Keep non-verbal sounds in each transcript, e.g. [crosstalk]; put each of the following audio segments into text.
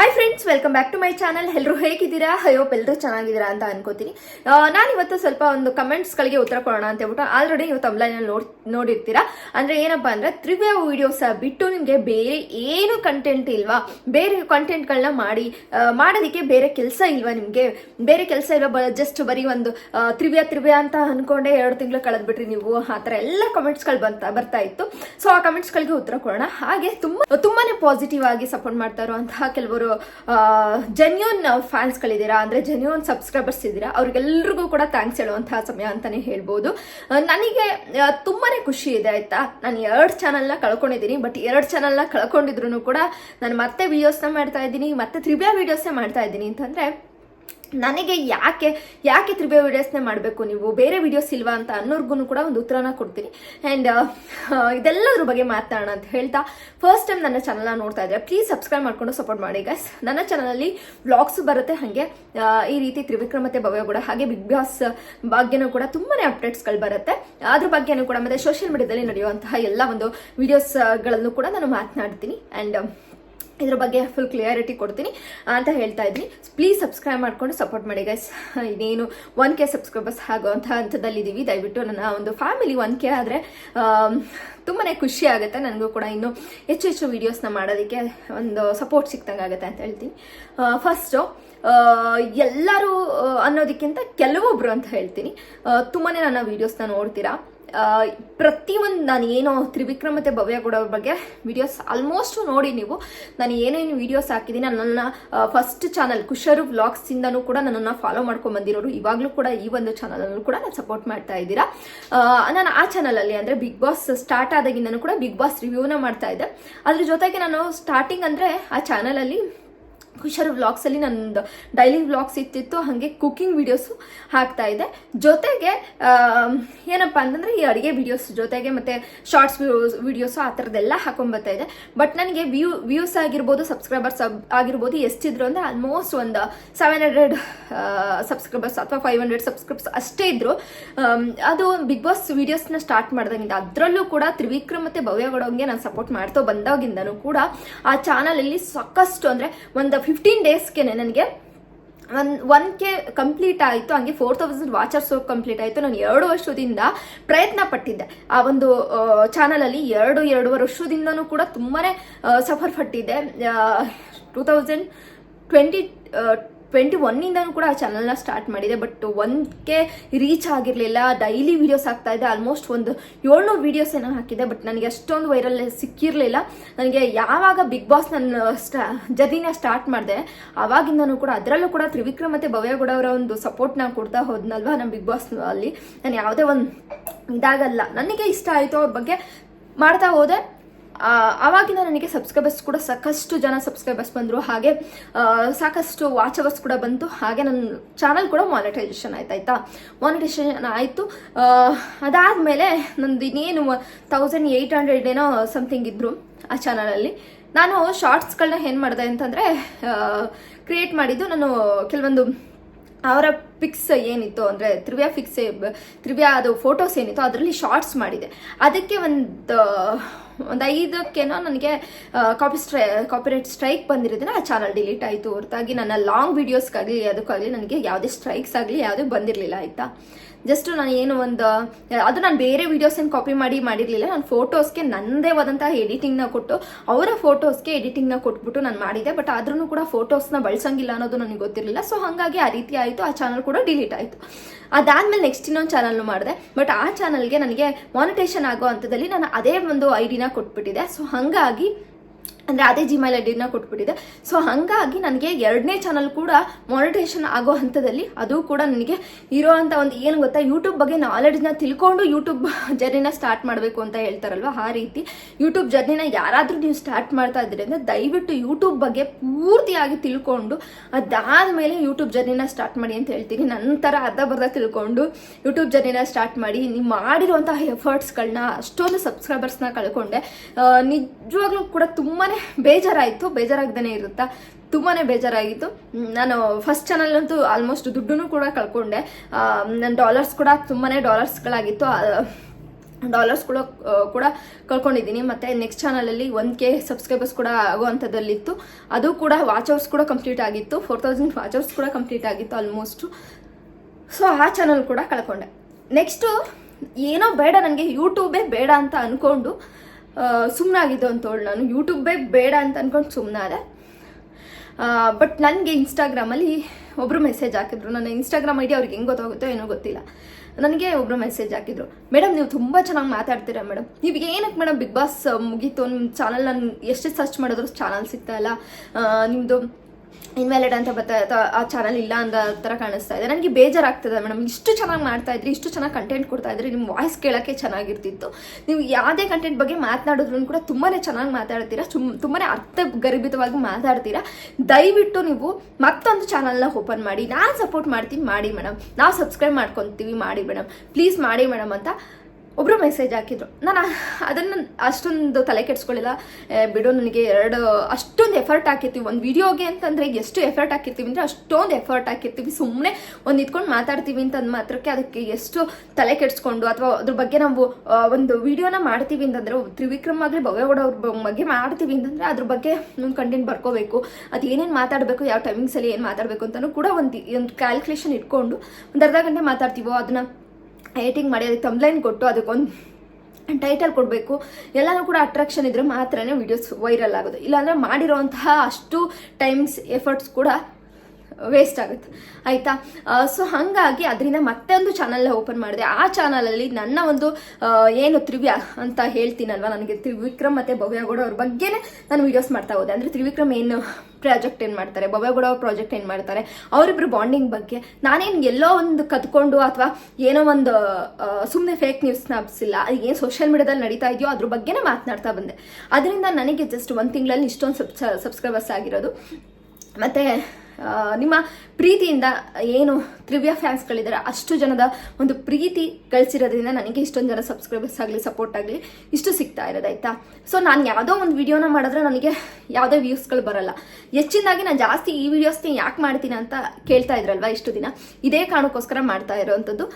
Hi friends welcome back to my channel ಎಲ್ಲರೂ ಹೇಗಿದ್ದೀರಾ? ಅಯ್ಯೋ ಎಲ್ಲರೂ ಚೆನ್ನಾಗಿದ್ದೀರಾ ಅಂತ ಅನ್ಕೋತೀನಿ. ನಾನು ಇವತ್ತು ಸ್ವಲ್ಪ ಒಂದು ಕಮೆಂಟ್ಸ್ಗಳಿಗೆ ಉತ್ತರ ಕೊಡೋಣ ಅಂತ ಹೇಳ್ಬಿಟ್ಟು ಆಲ್ರೆಡಿ ನೀವು ತಮ್ಲೈನಲ್ಲಿ ನೋಡ್, ನೋಡಿರ್ತೀರಾ. ಅಂದ್ರೆ ಏನಪ್ಪಾ ಅಂದ್ರೆ ತ್ರಿವ್ಯ ವಿಡಿಯೋಸ್ ಬಿಟ್ಟು ನಿಮಗೆ ಬೇರೆ ಏನು ಕಂಟೆಂಟ್ ಇಲ್ವಾ? ಬೇರೆ ಕಂಟೆಂಟ್ಗಳನ್ನ ಮಾಡಿ ಮಾಡೋದಕ್ಕೆ ಬೇರೆ ಕೆಲಸ ಇಲ್ವಾ ನಿಮಗೆ? ಬೇರೆ ಕೆಲಸ ಇಲ್ವಾ? ಜಸ್ಟ್ ಬರೀ ಒಂದು ತ್ರಿವ್ಯ ತ್ರಿವ್ಯ ಅಂತ ಅನ್ಕೊಂಡೆ ಎರಡು ತಿಂಗಳು ಕಳೆದ್ಬಿಟ್ರಿ ನೀವು. ಆ ಥರ ಎಲ್ಲ ಕಮೆಂಟ್ಸ್ಗಳು ಬಂತ, ಬರ್ತಾ ಇತ್ತು. ಸೊ ಆ ಕಮೆಂಟ್ಸ್ಗಳಿಗೆ ಉತ್ತರ ಕೊಡೋಣ. ಹಾಗೆ ತುಂಬ, ತುಂಬಾನೇ ಪಾಸಿಟಿವ್ ಆಗಿ ಸಪೋರ್ಟ್ ಮಾಡ್ತಾ ಇರುವಂತಹ ಕೆಲವರು ಜೆನ್ಯೂನ್ ಫ್ಯಾನ್ಸ್ಗಳಿದ್ದೀರಾ ಅಂದರೆ ಜೆನ್ಯೂನ್ ಸಬ್ಸ್ಕ್ರೈಬರ್ಸ್ ಇದ್ದೀರಾ? ಅವ್ರಿಗೆಲ್ರಿಗೂ ಕೂಡ ಥ್ಯಾಂಕ್ಸ್ ಹೇಳುವಂತಹ ಸಮಯ ಅಂತಲೇ ಹೇಳ್ಬೋದು. ನನಗೆ ತುಂಬಾ ಖುಷಿ ಇದೆ, ಆಯಿತಾ? ನಾನು ಎರಡು ಚಾನಲ್ನ ಕಳ್ಕೊಂಡಿದ್ದೀನಿ ಬಟ್ ಎರಡು ಚಾನಲ್ನ ಕಳ್ಕೊಂಡಿದ್ರು ಕೂಡ ನಾನು ಮತ್ತೆ ವೀಡಿಯೋಸ್ನ ಮಾಡ್ತಾ ಇದ್ದೀನಿ, ಮತ್ತೆ ತ್ರಿಬ್ಯಾ ವಿಡಿಯೋಸ್ನೇ ಮಾಡ್ತಾ ಇದ್ದೀನಿ ಅಂತಂದ್ರೆ ನನಗೆ ಯಾಕೆ ಯಾಕೆ ತ್ರಿಬೆ ವಿಡಿಯೋಸ್ನೇ ಮಾಡಬೇಕು ನೀವು? ಬೇರೆ ವಿಡಿಯೋಸ್ ಇಲ್ವಾ ಅಂತ ಅನ್ನೋರ್ಗು ಕೂಡ ಒಂದು ಉತ್ತರನ ಕೊಡ್ತೀನಿ. ಆ್ಯಂಡ್ [laughs] ಇದೆಲ್ಲದ್ರ ಬಗ್ಗೆ ಮಾತಾಡೋಣ ಅಂತ ಹೇಳ್ತಾ ಫಸ್ಟ್ ಟೈಮ್ ನನ್ನ ಚಾನಲ್ನ ನೋಡ್ತಾ ಇದ್ರೆ ಪ್ಲೀಸ್ ಸಬ್ಸ್ಕ್ರೈಬ್ ಮಾಡ್ಕೊಂಡು ಸಪೋರ್ಟ್ ಮಾಡಿ ಗೈಸ್ ನನ್ನ ಚಾನಲಲ್ಲಿ ವ್ಲಾಗ್ಸು ಬರುತ್ತೆ, ಹಾಗೆ ಈ ರೀತಿ ತ್ರಿವಿಕ್ರಮ ಮತ್ತೆ ಭವ್ಯ ಕೂಡ, ಹಾಗೆ ಬಿಗ್ ಬಾಸ್ ಭಾಗ್ಯನೂ ಕೂಡ ತುಂಬಾ ಅಪ್ಡೇಟ್ಸ್ಗಳು ಬರುತ್ತೆ. ಅದ್ರ ಬಗ್ಗೆನೂ ಕೂಡ ಮತ್ತೆ ಸೋಷಿಯಲ್ ಮೀಡಿಯಾದಲ್ಲಿ ನಡೆಯುವಂತಹ ಎಲ್ಲ ಒಂದು ವಿಡಿಯೋಸ್ಗಳನ್ನು ಕೂಡ ನಾನು ಮಾತನಾಡ್ತೀನಿ. ಆ್ಯಂಡ್ ಇದ್ರ ಬಗ್ಗೆ ಫುಲ್ ಕ್ಲಿಯರಿಟಿ ಕೊಡ್ತೀನಿ ಅಂತ ಹೇಳ್ತಾ ಇದ್ದೀನಿ ಪ್ಲೀಸ್ ಸಬ್ಸ್ಕ್ರೈಬ್ ಮಾಡ್ಕೊಂಡು ಸಪೋರ್ಟ್ ಮಾಡಿ ಗೈಸ್ ಇದೇನು ಒನ್ ಕೆ ಸಬ್ಸ್ಕ್ರೈಬರ್ಸ್ ಆಗುವಂಥ ಹಂತದಲ್ಲಿದ್ದೀವಿ. ದಯವಿಟ್ಟು ನನ್ನ ಒಂದು ಫ್ಯಾಮಿಲಿ ಒನ್ ಕೆ ಆದರೆ ತುಂಬಾ ಖುಷಿ ಆಗುತ್ತೆ. ನನಗೂ ಕೂಡ ಇನ್ನು ಹೆಚ್ಚು ಹೆಚ್ಚು ವೀಡಿಯೋಸ್ನ ಮಾಡೋದಕ್ಕೆ ಒಂದು ಸಪೋರ್ಟ್ ಸಿಕ್ತಂಗೆ ಆಗುತ್ತೆ ಅಂತ ಹೇಳ್ತೀನಿ. ಫಸ್ಟು ಎಲ್ಲರೂ ಅನ್ನೋದಕ್ಕಿಂತ ಕೆಲವೊಬ್ರು ಅಂತ ಹೇಳ್ತೀನಿ. ತುಂಬಾ ನನ್ನ ವೀಡಿಯೋಸ್ನ ನೋಡ್ತೀರಾ? ಪ್ರತಿಯೊಂದು ನಾನು ಏನು ತ್ರಿವಿಕ್ರಮ್ ಮತ್ತು ಬಗ್ಗೆ ವಿಡಿಯೋಸ್ ಆಲ್ಮೋಸ್ಟ್ ನೋಡಿ ನೀವು. ನಾನು ಏನೇನು ವಿಡಿಯೋಸ್ ಹಾಕಿದ್ದೀನಿ ನನ್ನ ಫಸ್ಟ್ ಚಾನಲ್ ಕುಶರು ವ್ಲಾಗ್ಸಿಂದನೂ ಕೂಡ ನನ್ನನ್ನು ಫಾಲೋ ಮಾಡ್ಕೊಂಡು ಬಂದಿರೋರು ಇವಾಗಲೂ ಕೂಡ ಈ ಒಂದು ಚಾನಲಲ್ಲೂ ಕೂಡ ನಾನು ಸಪೋರ್ಟ್ ಮಾಡ್ತಾ ಇದ್ದೀರಾ. ನಾನು ಆ ಚಾನಲಲ್ಲಿ ಅಂದರೆ ಬಿಗ್ ಬಾಸ್ ಸ್ಟಾರ್ಟ್ ಆದಾಗಿಂದನೂ ಕೂಡ ಬಿಗ್ ಬಾಸ್ ರಿವ್ಯೂನ ಮಾಡ್ತಾ ಇದ್ದೆ. ಅದ್ರ ಜೊತೆಗೆ ನಾನು ಸ್ಟಾರ್ಟಿಂಗ್ ಅಂದರೆ ಆ ಚಾನಲಲ್ಲಿ ಖುಷರ್ ವ್ಲಾಗ್ಸಲ್ಲಿ ನಂದು ಡೈಲಿ ವ್ಲಾಗ್ಸ್ ಇತ್ತಿತ್ತು ಹಾಗೆ ಕುಕಿಂಗ್ ವಿಡಿಯೋಸು ಹಾಕ್ತಾ ಇದೆ ಜೊತೆಗೆ ಏನಪ್ಪ ಅಂತಂದ್ರೆ ಈ ಅಡುಗೆ ವಿಡಿಯೋಸ್ ಜೊತೆಗೆ ಮತ್ತೆ ಶಾರ್ಟ್ಸ್ ವಿಡಿಯೋಸ್ ಆ ಥರದ್ದೆಲ್ಲ ಹಾಕೊಂಡ್ಬರ್ತಾ ಇದೆ ಬಟ್ ನನಗೆ ವ್ಯೂ ವ್ಯೂಸ್ ಆಗಿರ್ಬೋದು ಸಬ್ಸ್ಕ್ರೈಬರ್ಸ್ ಆಗಿರ್ಬೋದು ಎಷ್ಟಿದ್ರು ಅಂದ್ರೆ ಆಲ್ಮೋಸ್ಟ್ ಒಂದು ಸೆವೆನ್ ಹಂಡ್ರೆಡ್ ಸಬ್ಸ್ಕ್ರೈಬರ್ಸ್ ಅಥವಾ ಫೈವ್ ಹಂಡ್ರೆಡ್ ಸಬ್ಸ್ಕ್ರೈಬರ್ಸ್ ಅಷ್ಟೇ ಇದ್ರು. ಅದು ಬಿಗ್ ಬಾಸ್ ವಿಡಿಯೋಸ್ನ ಸ್ಟಾರ್ಟ್ ಮಾಡ್ದಂಗಿಂದ ಅದರಲ್ಲೂ ಕೂಡ ತ್ರಿವಿಕ್ರಮ್ ಮತ್ತೆ ಭವ್ಯಗೌಡಂಗೆ ನಾನು ಸಪೋರ್ಟ್ ಮಾಡ್ತಾ ಬಂದಾಗಿಂದನೂ ಕೂಡ ಆ ಚಾನಲಲ್ಲಿ ಸಾಕಷ್ಟು ಅಂದ್ರೆ ಒಂದು ಫಿಫ್ಟೀನ್ ಡೇಸ್ಗೆ ನನಗೆ ಒನ್ ಒನ್ ಕೆ ಕಂಪ್ಲೀಟ್ ಆಯಿತು. ಹಂಗೆ ಫೋರ್ ತೌಸಂಡ್ ವಾಚರ್ಸ್ ಕಂಪ್ಲೀಟ್ ಆಯಿತು. ನಾನು ಎರಡು ವರ್ಷದಿಂದ ಪ್ರಯತ್ನ ಪಟ್ಟಿದ್ದೆ. ಆ ಒಂದು ಚಾನಲಲ್ಲಿ ಎರಡು, ಎರಡೂವರೆ ವರ್ಷದಿಂದನೂ ಕೂಡ ತುಂಬಾ ಸಫರ್ ಪಟ್ಟಿದ್ದೆ. ಟೂ ತೌಸಂಡ್ ಟ್ವೆಂಟಿ ಟ್ವೆಂಟಿ ಒನ್ನಿಂದನೂ ಕೂಡ ಆ ಚಾನಲ್ನ ಸ್ಟಾರ್ಟ್ ಮಾಡಿದೆ ಬಟ್ ಒಂದಕ್ಕೆ ರೀಚ್ ಆಗಿರಲಿಲ್ಲ. ಡೈಲಿ ವೀಡಿಯೋಸ್ ಆಗ್ತಾ ಇದೆ ಆಲ್ಮೋಸ್ಟ್ ಒಂದು ಏಳ್ನೂರು ವೀಡಿಯೋಸ್ ಏನೋ ಹಾಕಿದೆ ಬಟ್ ನನಗೆ ಅಷ್ಟೊಂದು ವೈರಲ್ ಸಿಕ್ಕಿರಲಿಲ್ಲ. ನನಗೆ ಯಾವಾಗ ಬಿಗ್ ಬಾಸ್ ನನ್ನ ಸ್ಟಾ ಜರ್ನಿನ ಸ್ಟಾರ್ಟ್ ಮಾಡಿದೆ ಆವಾಗಿಂದನೂ ಕೂಡ, ಅದರಲ್ಲೂ ಕೂಡ ತ್ರಿವಿಕ್ರಮ್ ಮತ್ತು ಭವ್ಯಗೌಡ ಅವರ ಒಂದು ಸಪೋರ್ಟ್ ನಾನು ಕೊಡ್ತಾ ಹೋದ್ನಲ್ವಾ ನಮ್ಮ ಬಿಗ್ ಬಾಸ್ ಅಲ್ಲಿ. ನಾನು ಯಾವುದೇ ಒಂದು ಇದಾಗಲ್ಲ. ನನಗೆ ಇಷ್ಟ ಆಯಿತು, ಅವ್ರ ಬಗ್ಗೆ ಮಾಡ್ತಾ ಹೋದೆ. ಆ, ಆವಾಗಿಂದ ನನಗೆ ಸಬ್ಸ್ಕ್ರೈಬರ್ಸ್ ಕೂಡ ಸಾಕಷ್ಟು ಜನ ಸಬ್ಸ್ಕ್ರೈಬರ್ಸ್ ಬಂದರು. ಹಾಗೆ ಸಾಕಷ್ಟು ವಾಚ್ ಅವರ್ಸ್ ಕೂಡ ಬಂತು. ಹಾಗೆ ನನ್ನ ಚಾನಲ್ ಕೂಡ ಮಾನಿಟೈಸೇಷನ್ ಆಯ್ತು ಆಯ್ತಾ? ಮಾನಿಟೈಸೇಷನ್ ಆಯಿತು. ಅದಾದಮೇಲೆ ನಂದು ಇನ್ನೇನು ತೌಸಂಡ್ ಏಯ್ಟ್ ಹಂಡ್ರೆಡ್ ಏನೋ ಸಮಥಿಂಗ್ ಇದ್ರು ಆ ಚಾನಲಲ್ಲಿ ನಾನು ಶಾರ್ಟ್ಸ್ಗಳನ್ನ ಏನು ಮಾಡಿದೆ ಅಂತಂದರೆ ಕ್ರಿಯೇಟ್ ಮಾಡಿದ್ದು ನಾನು ಕೆಲವೊಂದು ಅವರ ಪಿಕ್ಸ್ ಏನಿತ್ತು ಅಂದರೆ ತ್ರಿವ್ಯಾ ಫಿಕ್ಸ್ ತ್ರಿವ್ಯ ಅದು ಫೋಟೋಸ್ ಏನಿತ್ತು ಅದರಲ್ಲಿ ಶಾರ್ಟ್ಸ್ ಮಾಡಿದೆ. ಅದಕ್ಕೆ ಒಂದು ಒಂದು ಐದಕ್ಕೇನೋ ನನಗೆ ಕಾಪಿ ಸ್ಟ್ರೈ ಕಾಪಿರೈಟ್ ಸ್ಟ್ರೈಕ್ ಬಂದಿರೋದನ್ನ ಆ ಚಾನಲ್ ಡಿಲೀಟ್ ಆಯಿತು. ಹೊರತಾಗಿ ನನ್ನ ಲಾಂಗ್ ವೀಡಿಯೋಸ್ಗಾಗಲಿ ಅದಕ್ಕಾಗಲಿ ನನಗೆ ಯಾವುದೇ ಸ್ಟ್ರೈಕ್ಸ್ ಆಗಲಿ, ಯಾವುದೇ ಬಂದಿರಲಿಲ್ಲ, ಆಯಿತಾ? ಜಸ್ಟ್ ನಾನು ಏನು ಒಂದು, ಅದು ನಾನು ಬೇರೆ ವೀಡಿಯೋಸ್ ಏನು ಕಾಪಿ ಮಾಡಿ ಮಾಡಿರಲಿಲ್ಲ. ನಾನು ಫೋಟೋಸ್ಗೆ ನನ್ನದೇ ಆದಂತಹ ಎಡಿಟಿಂಗ್ನ ಕೊಟ್ಟು, ಅವರ ಫೋಟೋಸ್ಗೆ ಎಡಿಟಿಂಗ್ನ ಕೊಟ್ಬಿಟ್ಟು ನಾನು ಮಾಡಿದೆ ಬಟ್ ಆದ್ರೂ ಕೂಡ ಫೋಟೋಸ್ನ ಬಳಸಂಗಿಲ್ಲ ಅನ್ನೋದು ನನಗೆ ಗೊತ್ತಿರಲಿಲ್ಲ. ಸೊ ಹಾಗಾಗಿ ಆ ರೀತಿ ಆಯಿತು. ಆ ಚಾನಲ್ ಕೂಡ ಡಿಲೀಟ್ ಆಯಿತು. ಅದಾದ್ಮೇಲೆ ನೆಕ್ಸ್ಟ್ ಇನ್ನೊಂದು ಚಾನಲ್ನು ಮಾಡಿದೆ. ಬಟ್ ಆ ಚಾನಲ್ಗೆ ನನಗೆ ಮಾನಿಟೇಷನ್ ಆಗೋ ಹಂತದಲ್ಲಿ ನಾನು ಅದೇ ಒಂದು ಐಡಿನ ಡಿನ ಕೊಟ್ಬಿಟ್ಟಿದೆ ಸೊ ಹಾಗಾಗಿ ಅಂದರೆ ಅದೇ ಜಿಮೇಲ್ ಐ ಡಿನ ಕೊಟ್ಬಿಟ್ಟಿದೆ. ಸೊ ಹಾಗಾಗಿ ನನಗೆ ಎರಡನೇ ಚಾನಲ್ ಕೂಡ ಮಾನಿಟೇಷನ್ ಆಗೋ ಹಂತದಲ್ಲಿ ಅದು ಕೂಡ ನನಗೆ ಇರೋ ಅಂತ ಒಂದು ಏನು ಗೊತ್ತಾ? ಯೂಟ್ಯೂಬ್ ಬಗ್ಗೆ ನಾಲೆಡ್ಜ್ನ ತಿಳ್ಕೊಂಡು ಯೂಟ್ಯೂಬ್ ಜರ್ನಿನ ಸ್ಟಾರ್ಟ್ ಮಾಡಬೇಕು ಅಂತ ಹೇಳ್ತಾರಲ್ವ? ಆ ರೀತಿ ಯೂಟ್ಯೂಬ್ ಜರ್ನಿನ ಯಾರಾದರೂ ನೀವು ಸ್ಟಾರ್ಟ್ ಮಾಡ್ತಾ ಇದ್ರಿ ಅಂದರೆ ದಯವಿಟ್ಟು ಯೂಟ್ಯೂಬ್ ಬಗ್ಗೆ ಪೂರ್ತಿಯಾಗಿ ತಿಳ್ಕೊಂಡು ಅದಾದ ಮೇಲೆ ಯೂಟ್ಯೂಬ್ ಜರ್ನಿನ ಸ್ಟಾರ್ಟ್ ಮಾಡಿ ಅಂತ ಹೇಳ್ತೀನಿ. ನಂತರ ಅರ್ಧ ಬರ್ಧ ತಿಳ್ಕೊಂಡು ಯೂಟ್ಯೂಬ್ ಜರ್ನಿನ ಸ್ಟಾರ್ಟ್ ಮಾಡಿ ನೀವು ಮಾಡಿರುವಂತಹ ಎಫರ್ಟ್ಸ್ಗಳನ್ನ ಅಷ್ಟೊಂದು ಸಬ್ಸ್ಕ್ರೈಬರ್ಸ್ನ ಕಳ್ಕೊಂಡೆ. ನಿಜವಾಗ್ಲೂ ಕೂಡ ತುಂಬಾ ಬೇಜಾರಾಯಿತು ಬೇಜಾರಾಗ್ದೇ ಇರುತ್ತಾ? ತುಂಬಾ ಬೇಜಾರಾಗಿತ್ತು. ನಾನು ಫಸ್ಟ್ ಚಾನಲ್ ಅಂತೂ ಆಲ್ಮೋಸ್ಟ್ ದುಡ್ಡನ್ನು ಕೂಡ ಕಳ್ಕೊಂಡೆ. ನನ್ನ ಡಾಲರ್ಸ್ ಕೂಡ ತುಂಬಾ ಡಾಲರ್ಸ್ಗಳಾಗಿತ್ತು ಡಾಲರ್ಸ್ ಕೂಡ ಕೂಡ ಕಳ್ಕೊಂಡಿದ್ದೀನಿ. ಮತ್ತು ನೆಕ್ಸ್ಟ್ ಚಾನಲಲ್ಲಿ ಒನ್ ಕೆ ಸಬ್ಸ್ಕ್ರೈಬರ್ಸ್ ಕೂಡ ಆಗುವಂಥದ್ದಲ್ಲಿತ್ತು ಅದು ಕೂಡ ವಾಚ್ ಅವರ್ಸ್ ಕೂಡ ಕಂಪ್ಲೀಟ್ ಆಗಿತ್ತು. ಫೋರ್ ತೌಸಂಡ್ ವಾಚ್ ಅವರ್ಸ್ ಕೂಡ ಕಂಪ್ಲೀಟ್ ಆಗಿತ್ತು ಆಲ್ಮೋಸ್ಟು ಸೊ ಆ ಚಾನಲ್ ಕೂಡ ಕಳ್ಕೊಂಡೆ. ನೆಕ್ಸ್ಟು ಏನೋ ಬೇಡ ನನಗೆ ಯೂಟ್ಯೂಬೇ ಬೇಡ ಅಂತ ಅಂದ್ಕೊಂಡು ಸುಮ್ಮನಾಗಿದ್ದು ಅಂತೇಳಿ ನಾನು. ಯೂಟ್ಯೂಬೇ ಬೇಡ ಅಂತ ಅಂದ್ಕೊಂಡು ಸುಮ್ಮನಾದೆ ಬಟ್ ನನಗೆ ಇನ್ಸ್ಟಾಗ್ರಾಮಲ್ಲಿ ಒಬ್ಬರು ಮೆಸೇಜ್ ಹಾಕಿದ್ರು. ನನ್ನ ಇನ್ಸ್ಟಾಗ್ರಾಮ್ ಐ ಡಿ ಅವ್ರಿಗೆ ಹೆಂಗೆ ಗೊತ್ತಾಗುತ್ತೋ ಏನೋ ಗೊತ್ತಿಲ್ಲ. ನನಗೆ ಒಬ್ಬರು ಮೆಸೇಜ್ ಹಾಕಿದ್ರು. ಮೇಡಮ್, ನೀವು ತುಂಬ ಚೆನ್ನಾಗಿ ಮಾತಾಡ್ತೀರಾ ಮೇಡಮ್. ನೀವು ಏನಕ್ಕೆ ಮೇಡಮ್ ಬಿಗ್ ಬಾಸ್ ಮುಗೀತು? ನಿಮ್ಮ ಚಾನಲ್ ನಾನು ಎಷ್ಟೇ ಸರ್ಚ್ ಮಾಡಿದ್ರು ಚಾನಲ್ ಸಿಗ್ತಾ ಇಲ್ಲ. ನಿಮ್ಮದು ಇನ್ವ್ಯಾಲಿಡ್ ಅಂತ ಬರ್ತಾ ಆ ಚಾನಲ್ ಇಲ್ಲ ಅಂದ ಥರ ಕಾಣಿಸ್ತಾ ಇದೆ. ನನಗೆ ಬೇಜಾರಾಗ್ತದೆ ಮೇಡಮ್ ಇಷ್ಟು ಚೆನ್ನಾಗಿ ಮಾಡ್ತಾ ಇದ್ರಿ, ಇಷ್ಟು ಚೆನ್ನಾಗಿ ಕಂಟೆಂಟ್ ಕೊಡ್ತಾ ಇದ್ರಿ ನಿಮ್ಮ ವಾಯ್ಸ್ ಕೇಳೋಕ್ಕೆ ಚೆನ್ನಾಗಿರ್ತಿತ್ತು. ನೀವು ಯಾವುದೇ ಕಂಟೆಂಟ್ ಬಗ್ಗೆ ಮಾತನಾಡಿದ್ರು ಕೂಡ ತುಂಬಾ ಚೆನ್ನಾಗಿ ಮಾತಾಡ್ತೀರಾ ಚುಮ್ ತುಂಬಾ ಅರ್ಥಗರ್ಭಿತವಾಗಿ ಮಾತಾಡ್ತೀರಾ. ದಯವಿಟ್ಟು ನೀವು ಮತ್ತೊಂದು ಚಾನಲ್ನ ಓಪನ್ ಮಾಡಿ. ನಾನು ಸಪೋರ್ಟ್ ಮಾಡ್ತೀನಿ, ಮಾಡಿ ಮೇಡಮ್ ನಾವು ಸಬ್ಸ್ಕ್ರೈಬ್ ಮಾಡ್ಕೊತೀವಿ, ಮಾಡಿ ಮೇಡಮ್ ಪ್ಲೀಸ್ ಮಾಡಿ ಮೇಡಮ್ ಅಂತ ಒಬ್ಬರು ಮೆಸೇಜ್ ಹಾಕಿದ್ರು. ನಾನು ಅದನ್ನು ಅಷ್ಟೊಂದು ತಲೆ ಕೆಡ್ಸ್ಕೊಳ್ಳಿಲ್ಲ ಬಿಡು, ನನಗೆ ಎರಡು, ಅಷ್ಟೊಂದು ಎಫರ್ಟ್ ಹಾಕಿರ್ತೀವಿ. ಒಂದು ವಿಡಿಯೋಗೆ ಅಂತಂದರೆ ಎಷ್ಟು ಎಫರ್ಟ್ ಹಾಕಿರ್ತೀವಿ ಅಂದರೆ ಅಷ್ಟೊಂದು ಎಫರ್ಟ್ ಹಾಕಿರ್ತೀವಿ. ಸುಮ್ಮನೆ ಒಂದು ಇದ್ಕೊಂಡು ಮಾತಾಡ್ತೀವಿ ಅಂತ ಮಾತ್ರಕ್ಕೆ ಅದಕ್ಕೆ ಎಷ್ಟು ತಲೆ ಕೆಡಿಸ್ಕೊಂಡು ಅಥವಾ ಅದ್ರ ಬಗ್ಗೆ ನಾವು ಒಂದು ವಿಡಿಯೋನ ಮಾಡ್ತೀವಿ ಅಂತಂದರೆ ತ್ರಿವಿಕ್ರಮ್ ಆಗಲಿ, ಭವ್ಯಗೌಡ ಅವ್ರ ಬಗ್ಗೆ ಮಾಡ್ತೀವಿ ಅಂತಂದರೆ ಅದ್ರ ಬಗ್ಗೆ ಒಂದು ಕಂಟೆಂಟ್ ಬರ್ಕೋಬೇಕು. ಅದು ಏನೇನು ಮಾತಾಡಬೇಕು, ಯಾವ ಟೈಮಿಂಗ್ಸಲ್ಲಿ ಏನು ಮಾತಾಡಬೇಕು ಅಂತಲೂ ಕೂಡ ಒಂದು ಒಂದು ಕ್ಯಾಲ್ಕುಲೇಷನ್ ಇಟ್ಕೊಂಡು ಒಂದು ಅರ್ಧ ಗಂಟೆ ಮಾತಾಡ್ತೀವೋ, ಅದನ್ನು ಎಡಿಟಿಂಗ್ ಮಾಡಿ ಅದಕ್ಕೆ ತಂಬ್ಲೈನ್ ಕೊಟ್ಟು ಅದಕ್ಕೊಂದು ಟೈಟಲ್ ಕೊಡಬೇಕು. ಎಲ್ಲನೂ ಕೂಡ ಅಟ್ರಾಕ್ಷನ್ ಇದ್ರೆ ಮಾತ್ರನೇ ವಿಡಿಯೋಸ್ ವೈರಲ್ ಆಗೋದು. ಇಲ್ಲಾಂದ್ರೆ ಮಾಡಿರೋಂತಹ ಅಷ್ಟು ಟೈಮ್ಸ್ ಎಫರ್ಟ್ಸ್ ಕೂಡ ವೇಸ್ಟ್ ಆಗುತ್ತೆ. ಆಯಿತಾ? ಸೊ ಹಾಗಾಗಿ ಅದರಿಂದ ಮತ್ತೆ ಒಂದು ಚಾನಲ್ ಓಪನ್ ಮಾಡಿದೆ. ಆ ಚಾನಲಲ್ಲಿ ನನ್ನ ಒಂದು ಏನು ತ್ರಿವ್ಯ ಅಂತ ಹೇಳ್ತೀನಲ್ವ ನನಗೆ? ತ್ರಿವಿಕ್ರಮ್ ಮತ್ತು ಭವ್ಯಗೌಡ ಅವ್ರ ಬಗ್ಗೆನೇ ನಾನು ವೀಡಿಯೋಸ್ ಮಾಡ್ತಾ ಹೋದೆ. ಅಂದರೆ ತ್ರಿವಿಕ್ರಮ್ ಏನು ಪ್ರಾಜೆಕ್ಟ್ ಏನು ಮಾಡ್ತಾರೆ? ಭವ್ಯಗೌಡ ಅವ್ರ ಪ್ರಾಜೆಕ್ಟ್ ಏನು ಮಾಡ್ತಾರೆ? ಅವರಿಬ್ಬರು ಬಾಂಡಿಂಗ್ ಬಗ್ಗೆ. ನಾನೇನು ಎಲ್ಲೋ ಒಂದು ಕದ್ಕೊಂಡು ಅಥವಾ ಏನೋ ಒಂದು ಸುಮ್ಮನೆ ಫೇಕ್ ನ್ಯೂಸ್ನ ಹಬ್ಸಿಲ್ಲ ಏನು ಸೋಷಿಯಲ್ ಮೀಡಿಯಾದಲ್ಲಿ ನಡೀತಾ ಇದೆಯೋ ಅದ್ರ ಬಗ್ಗೆನೇ ಮಾತನಾಡ್ತಾ ಬಂದೆ. ಅದರಿಂದ ನನಗೆ ಜಸ್ಟ್ ಒಂದು ತಿಂಗಳಲ್ಲಿ ಇಷ್ಟೊಂದು ಸಬ್ ಸಬ್ಸ್ಕ್ರೈಬರ್ಸ್ ಆಗಿರೋದು. ಮತ್ತು ನಿಮ್ಮ ಪ್ರೀತಿಯಿಂದ, ಏನು ತ್ರಿವ್ಯ ಫ್ಯಾನ್ಸ್ಗಳಿದ್ದಾರೆ ಅಷ್ಟು ಜನದ ಒಂದು ಪ್ರೀತಿ ಗಳಿಸಿರೋದ್ರಿಂದ ನನಗೆ ಇಷ್ಟೊಂದು ಜನ ಸಬ್ಸ್ಕ್ರೈಬರ್ಸ್ ಆಗಲಿ ಸಪೋರ್ಟ್ ಆಗಲಿ ಇಷ್ಟು ಸಿಗ್ತಾ ಇರೋದಾಯ್ತಾ ಸೊ ನಾನು ಯಾವುದೋ ಒಂದು ವಿಡಿಯೋನ ಮಾಡಿದ್ರೆ ನನಗೆ ಯಾವುದೇ ವ್ಯೂಸ್ಗಳು ಬರಲ್ಲ. ಹೆಚ್ಚಿನದಾಗಿ ನಾನು ಜಾಸ್ತಿ ಈ ವಿಡಿಯೋಸ್ನ ಯಾಕೆ ಮಾಡ್ತೀನಿ ಅಂತ ಕೇಳ್ತಾ ಇದ್ರಲ್ವಾ ಇಷ್ಟು ದಿನ? ಇದೇ ಕಾರಣಕ್ಕೋಸ್ಕರ ಮಾಡ್ತಾ ಇರೋವಂಥದ್ದು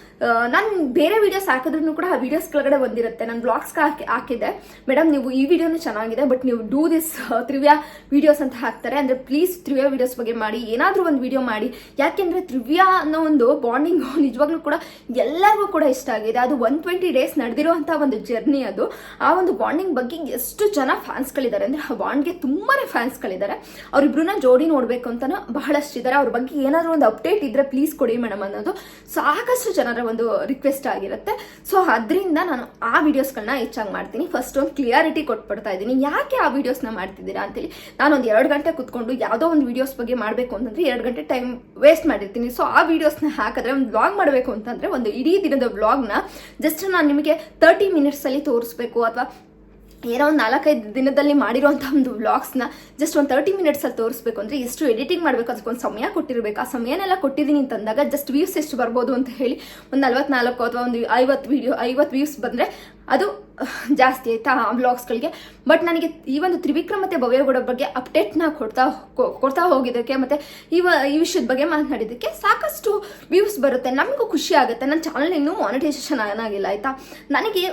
ನಾನು ಬೇರೆ ವಿಡಿಯೋಸ್ ಹಾಕಿದ್ರು ಕೂಡ ಆ ವಿಡಿಯೋಸ್ ಕೆಳಗಡೆ ಬಂದಿರುತ್ತೆ. ನಾನು ಬ್ಲಾಗ್ಸ್ಗೆ ಹಾಕಿ ಹಾಕಿದೆ ಮೇಡಮ್ ನೀವು ಈ ವಿಡಿಯೋನು ಚೆನ್ನಾಗಿದೆ ಬಟ್ ನೀವು ಡೂ ದಿಸ್ ತ್ರಿವ್ಯಾ ವಿಡಿಯೋಸ್ ಅಂತ ಹಾಕ್ತಾರೆ. ಅಂದರೆ ಪ್ಲೀಸ್ ತ್ರಿವ್ಯಾ ವಿಡಿಯೋಸ್ ಬಗ್ಗೆ ಮಾಡಿ, ಏನಾದರೂ ಒಂದು ವಿಡಿಯೋ ಮಾಡಿ ಯಾಕೆಂದರೆ ತ್ರಿವ್ಯ ಅನ್ನೋ ಒಂದು ಬಾಂಡಿಂಗ್ [laughs] ನಿಜವಾಗ್ಲೂ ಕೂಡ ಎಲ್ಲರಿಗೂ ಕೂಡ ಇಷ್ಟ ಆಗಿದೆ. ಅದು ಒನ್ ಟ್ವೆಂಟಿ ಡೇಸ್ ನಡೆದಿರುವಂಥ ಒಂದು ಜರ್ನಿ ಅದು. ಆ ಒಂದು ಬಾಂಡಿಂಗ್ ಬಗ್ಗೆ ಎಷ್ಟು ಜನ ಫ್ಯಾನ್ಸ್ಗಳಿದ್ದಾರೆ ಅಂದರೆ, ಆ ಬಾಂಡ್ಗೆ ತುಂಬಾ ಫ್ಯಾನ್ಸ್ಗಳಿದ್ದಾರೆ ಅವರಿಬ್ರನ್ನ ಜೋಡಿ ನೋಡಬೇಕು ಅಂತಲೂ ಬಹಳಷ್ಟಿದ್ದಾರೆ ಅವ್ರ ಬಗ್ಗೆ ಏನಾದರೂ ಒಂದು ಅಪ್ಡೇಟ್ ಇದ್ದರೆ ಪ್ಲೀಸ್ ಕೊಡಿ ಮೇಡಮ್ ಅನ್ನೋದು ಸಾಕಷ್ಟು ಜನರ ಒಂದು ರಿಕ್ವೆಸ್ಟ್ ಆಗಿರುತ್ತೆ. ಸೊ ಅದರಿಂದ ನಾನು ಆ ವಿಡಿಯೋಸ್ಗಳನ್ನ ಹೆಚ್ಚಾಗಿ ಮಾಡ್ತೀನಿ. ಫಸ್ಟ್ ಒಂದು ಕ್ಲಿಯಾರಿಟಿ ಕೊಟ್ಬಿಡ್ತಾ ಇದ್ದೀನಿ. ಯಾಕೆ ಆ ವಿಡಿಯೋಸ್ನ ಮಾಡ್ತಿದ್ದೀರಾ ಅಂತೇಳಿ. ನಾನು ಒಂದು ಎರಡು ಗಂಟೆ ಕುತ್ಕೊಂಡು ಯಾವುದೋ ಒಂದು ವಿಡಿಯೋಸ್ ಬಗ್ಗೆ ಮಾಡಬೇಕು ಅಂತಂದ್ರೆ, ಎರಡು ಗಂಟೆ ಟೈಮ್ ವೇಸ್ಟ್ ಮಾಡಿರ್ತೀನಿ. ಸೊ ಆ ವಿಡಿಯೋಸ್ನ ಹಾಕಿದ್ರೆ ಒಂದು ವ್ಲಾಗ್ ಮಾಡಬೇಕು ಅಂತಂದರೆ ಒಂದು ಇಡೀ ದಿನದ ವ್ಲಾಗ್ನ ಜಸ್ಟ್ ನಾನು ನಿಮಗೆ ತರ್ಟಿ ಮಿನಿಟ್ಸಲ್ಲಿ ತೋರಿಸ್ಬೇಕು ಅಥವಾ ಏನೋ ಒಂದು ನಾಲ್ಕೈದು ದಿನದಲ್ಲಿ ಮಾಡಿರುವಂಥ ಒಂದು ವ್ಲಾಗ್ಸ್ನ ಜಸ್ಟ್ ಒಂದು ತರ್ಟಿ ಮಿನಿಟ್ಸಲ್ಲಿ ತೋರಿಸ್ಬೇಕು ಅಂದರೆ ಎಷ್ಟು ಎಡಿಟಿಂಗ್ ಮಾಡಬೇಕು, ಅದಕ್ಕೊಂದು ಸಮಯ ಕೊಟ್ಟಿರಬೇಕು. ಆ ಸಮಯನೆಲ್ಲ ಕೊಟ್ಟಿದ್ದೀನಿ ಅಂತಂದಾಗ ಜಸ್ಟ್ ವ್ಯೂಸ್ ಎಷ್ಟು ಬರ್ಬೋದು ಅಂತ ಹೇಳಿ ಒಂದು ನಲ್ವತ್ನಾಲ್ಕು ಅಥವಾ ಒಂದು ಐವತ್ತು ವೀಡಿಯೋ ಐವತ್ತು ವ್ಯೂಸ್ ಬಂದರೆ ಅದು ಜಾಸ್ತಿ ಆಯ್ತಾ ಆ ವ್ಲಾಗ್ಸ್ಗಳಿಗೆ ಬಟ್ ನನಗೆ ಈ ಒಂದು ತ್ರಿವಿಕ್ರಮ ಮತ್ತು ಭವ್ಯಗೌಡ ಬಗ್ಗೆ ಅಪ್ಡೇಟ್ನ ಕೊಡ್ತಾ ಕೊಡ್ತಾ ಹೋಗಿದ್ದಕ್ಕೆ ಮತ್ತು ಈ ಈ ವಿಷಯದ ಬಗ್ಗೆ ಮಾತನಾಡಿದ್ದಕ್ಕೆ ಸಾಕಷ್ಟು ವ್ಯೂಸ್ ಬರುತ್ತೆ. ನಮಗೂ ಖುಷಿ ಆಗುತ್ತೆ. ನನ್ನ ಚಾನಲ್ ಇನ್ನೂ ಮಾನಿಟೈಸೇಷನ್ ಆಗಿಲ್ಲ ಆಯಿತಾ? ನನಗೆ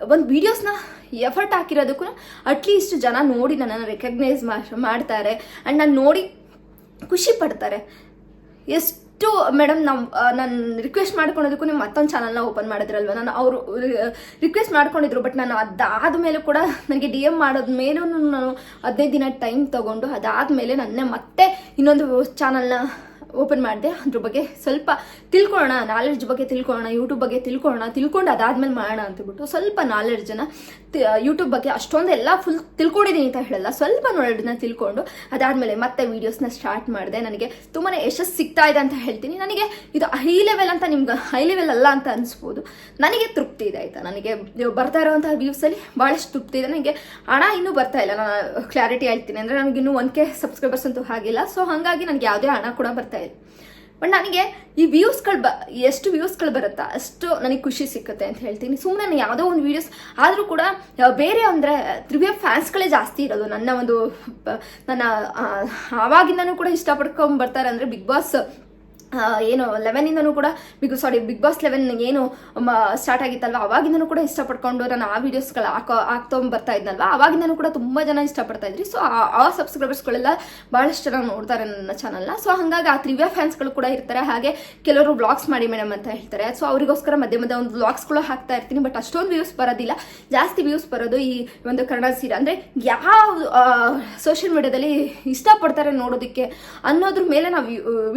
ಒಂದು ವೀಡಿಯೋಸ್ನ ಎಫರ್ಟ್ ಹಾಕಿರೋದಕ್ಕೂ ಅಟ್ಲೀಸ್ಟ್ ಜನ ನೋಡಿ ನನ್ನನ್ನು ರೆಕಗ್ನೈಸ್ ಮಾಡ್ತಾರೆ. ಆ್ಯಂಡ್ ನಾನು ನೋಡಿ ಖುಷಿ ಪಡ್ತಾರೆ. ಎಷ್ಟು ಮೇಡಮ್ ನಾವು ನಾನು ರಿಕ್ವೆಸ್ಟ್ ಮಾಡ್ಕೊಳೋದಕ್ಕೂ ನೀವು ಮತ್ತೊಂದು ಚಾನಲ್ನ ಓಪನ್ ಮಾಡಿದ್ರಲ್ವ? ನಾನು ಅವರು ರಿಕ್ವೆಸ್ಟ್ ಮಾಡ್ಕೊಂಡಿದ್ರು ಬಟ್ ನಾನು ಅದಾದ ಮೇಲೆ ಕೂಡ ನನಗೆ ಡಿ ಎಂ ಮಾಡೋದ ಮೇಲೂ ನಾನು ಹದಿನೈದು ದಿನ ಟೈಮ್ ತೊಗೊಂಡು ಅದಾದಮೇಲೆ ನನ್ನ ಮತ್ತೆ ಇನ್ನೊಂದು ಚಾನಲ್ನ ಓಪನ್ ಮಾಡಿದೆ, ಅದ್ರ ಬಗ್ಗೆ ಸ್ವಲ್ಪ ತಿಳ್ಕೊಳ್ಳೋಣ ನಾಲೆಡ್ಜ್ ಬಗ್ಗೆ ತಿಳ್ಕೊಳ್ಳೋಣ ಯೂಟ್ಯೂಬ್ ಬಗ್ಗೆ ತಿಳ್ಕೊಳ್ಳೋಣ, ತಿಳ್ಕೊಂಡು ಅದಾದ್ಮೇಲೆ ಮಾಡೋಣ ಅಂತಬಿಟ್ಟು ಸ್ವಲ್ಪ ನಾಲೆಡ್ಜನ್ನು ಯೂಟ್ಯೂಬ್ ಬಗ್ಗೆ ಅಷ್ಟೊಂದು ಎಲ್ಲ ಫುಲ್ ತಿಳ್ಕೊಂಡಿದ್ದೀನಿ ಅಂತ ಹೇಳಲ್ಲ, ಸ್ವಲ್ಪ ನಾಲೆಡ್ಜನ್ನ ತಿಳ್ಕೊಂಡು ಅದಾದಮೇಲೆ ಮತ್ತೆ ವೀಡಿಯೋಸ್ನ ಸ್ಟಾರ್ಟ್ ಮಾಡಿದೆ. ನನಗೆ ತುಂಬಾ ಯಶಸ್ಸು ಸಿಗ್ತಾ ಇದೆ ಅಂತ ಹೇಳ್ತೀನಿ. ನನಗೆ ಇದು ಹೈ ಲೆವೆಲ್ ಅಂತ ನಿಮ್ಗೆ ಹೈ ಲೆವೆಲ್ ಅಲ್ಲ ಅಂತ ಅನಿಸ್ಬೋದು. ನನಗೆ ತೃಪ್ತಿ ಇದೆ ಆಯಿತಾ? ನನಗೆ ಬರ್ತಾ ಇರೋವಂಥ ವ್ಯೂಸಲ್ಲಿ ಭಾಳಷ್ಟು ತೃಪ್ತಿ ಇದೆ. ನನಗೆ ಹಣ ಇನ್ನೂ ಬರ್ತಾ ಇಲ್ಲ. ನಾನು ಕ್ಲಾರಿಟಿ ಹೇಳ್ತೀನಿ ಅಂದರೆ ನನಗೆ ಇನ್ನೂ ಒನ್ ಕೆ ಸಬ್ಸ್ಕ್ರೈಬರ್ಸ್ ಅಂತೂ ಆಗಿಲ್ಲ ಸೊ ಹಾಗಾಗಿ ನನಗೆ ಯಾವುದೇ ಹಣ ಕೂಡ ಬರ್ತಾ ಇಲ್ಲ ಬಟ್ ನನಗೆ ಈ ವ್ಯೂಸ್ಗಳು ಬ, ಎಷ್ಟು ವ್ಯೂಸ್ಗಳು ಬರುತ್ತಾ, ಅಷ್ಟು ನನಗೆ ಖುಷಿ ಸಿಕ್ಕುತ್ತೆ ಅಂತ ಹೇಳ್ತೀನಿ. ಸುಮ್ಮನೆ ಯಾವುದೋ ಒಂದು ವೀಡಿಯೋಸ್ ಆದರೂ ಕೂಡ ಬೇರೆ ಅಂದರೆ ತ್ರಿವ್ಯ ಫ್ಯಾನ್ಸ್ಗಳೇ ಜಾಸ್ತಿ ಇರೋದು. ನನ್ನ ಒಂದು ನನ್ನ ಆವಾಗಿಂದನೂ ಕೂಡ ಇಷ್ಟಪಡ್ಕೊಂಡು ಬರ್ತಾರೆ ಅಂದರೆ ಬಿಗ್ ಬಾಸ್ ಏನು, ಲೆವೆನಿಂದನೂ ಕೂಡ, big sorry big boss eleven ಏನು ಸ್ಟಾರ್ಟ್ ಆಗಿತ್ತಲ್ವ? ಅವಾಗಿಂದನೂ ಕೂಡ ಇಷ್ಟಪಡ್ಕೊಂಡು ನಾನು ಆ ವಿಡಿಯೋಸ್ಗಳು ಹಾಕೋ ಹಾಕ್ತೊಂಡ್ ಬರ್ತಾ ಇದ್ನಲ್ವ? ಅವಾಗಿಂದನೂ ಕೂಡ ತುಂಬ ಜನ ಇಷ್ಟಪಡ್ತಾ ಇದ್ರಿ. ಸೊ ಆ ಸಬ್ಸ್ಕ್ರೈಬರ್ಸ್ಗಳೆಲ್ಲ ಭಾಳಷ್ಟು ಜನ ನೋಡ್ತಾರೆ ನನ್ನ ಚಾನಲ್ನ ಸೊ ಹಾಗಾಗಿ ಆ ತ್ರಿವ್ಯಾ ಫ್ಯಾನ್ಸ್ಗಳು ಕೂಡ ಇರ್ತಾರೆ. ಹಾಗೆ ಕೆಲವರು ಬ್ಲಾಗ್ಸ್ ಮಾಡಿ ಮೇಡಮ್ ಅಂತ ಹೇಳ್ತಾರೆ. ಸೊ ಅವರಿಗೋಸ್ಕರ ಮಧ್ಯೆ ಮಧ್ಯೆ ಒಂದು ಬ್ಲಾಗ್ಸ್ಗಳು ಹಾಕ್ತಾ ಇರ್ತೀನಿ. ಬಟ್ ಅಷ್ಟೊಂದು ವ್ಯೂಸ್ ಬರೋದಿಲ್ಲ. ಜಾಸ್ತಿ ವ್ಯೂಸ್ ಬರೋದು ಈ ಒಂದು ಕನ್ನಡ ಸೀರೆ ಅಂದರೆ ಯಾವ ಸೋಷಿಯಲ್ ಮೀಡಿಯಾದಲ್ಲಿ ಇಷ್ಟಪಡ್ತಾರೆ ನೋಡೋದಕ್ಕೆ ಅನ್ನೋದ್ರ ಮೇಲೆ ನಾವು